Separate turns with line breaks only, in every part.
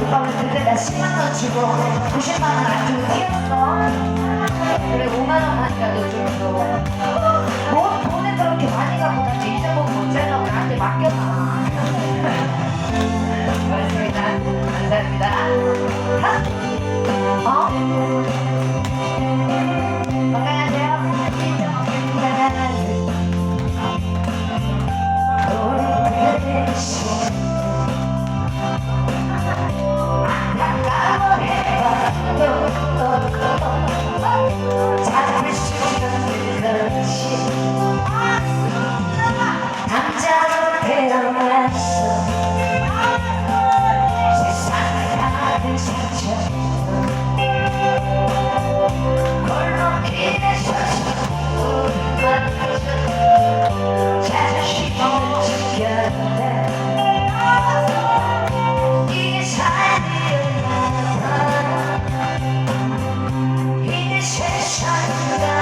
오빠가 그때 나 10만원 주고 90만원 안 주고 튀었어 그래 5만원만이라도 좀줘뭐 돈을 그렇게 많이 갖고 다니 잊어보고 못살라고 나한테 맡겨봐 고맙습니다 감사합니다 어?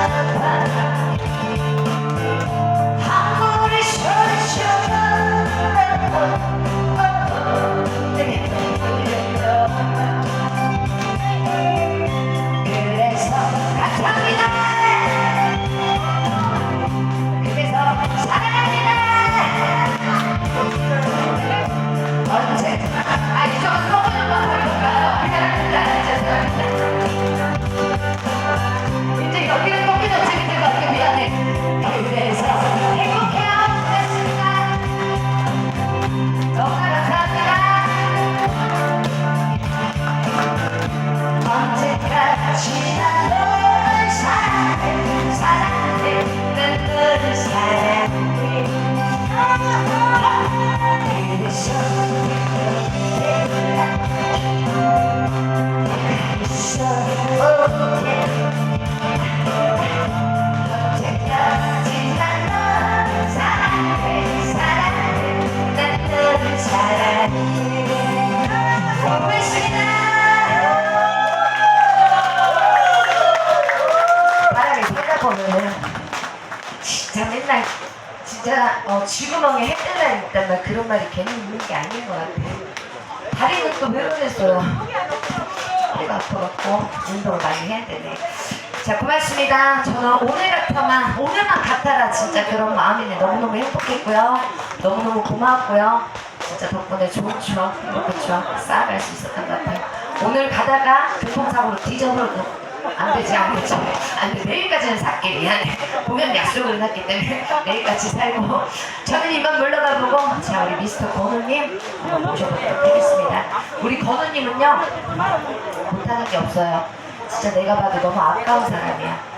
Yeah. 진짜 맨날 진짜 어, 쥐구멍에 해 뜰날 있단 말 그런 말이 괜히 있는 게 아닌 것 같아. 다리는 또왜 그랬어요? 허리가 아파갖고 운동을 많이 해야 되네. 자 고맙습니다. 저는 오늘 같아만 오늘만 같아라 진짜 그런 마음이네. 너무너무 행복했고요. 너무너무 고마웠고요. 진짜 덕분에 좋은 추억, 행복한 추억 쌓아갈 수 있었던 것 같아요. 오늘 가다가 교통사고로 뒤져버려도 안 되지 안 되지 안 돼. 내일까지는 살게 미안해. 보면 약속을 했기 때문에 내일까지 살고 저는 이만 물러가 보고 자 우리 미스터 건우님 한번 모셔보도록 하겠습니다. 우리 건우님은요 못하는 게 없어요. 진짜 내가 봐도 너무 아까운 사람이야.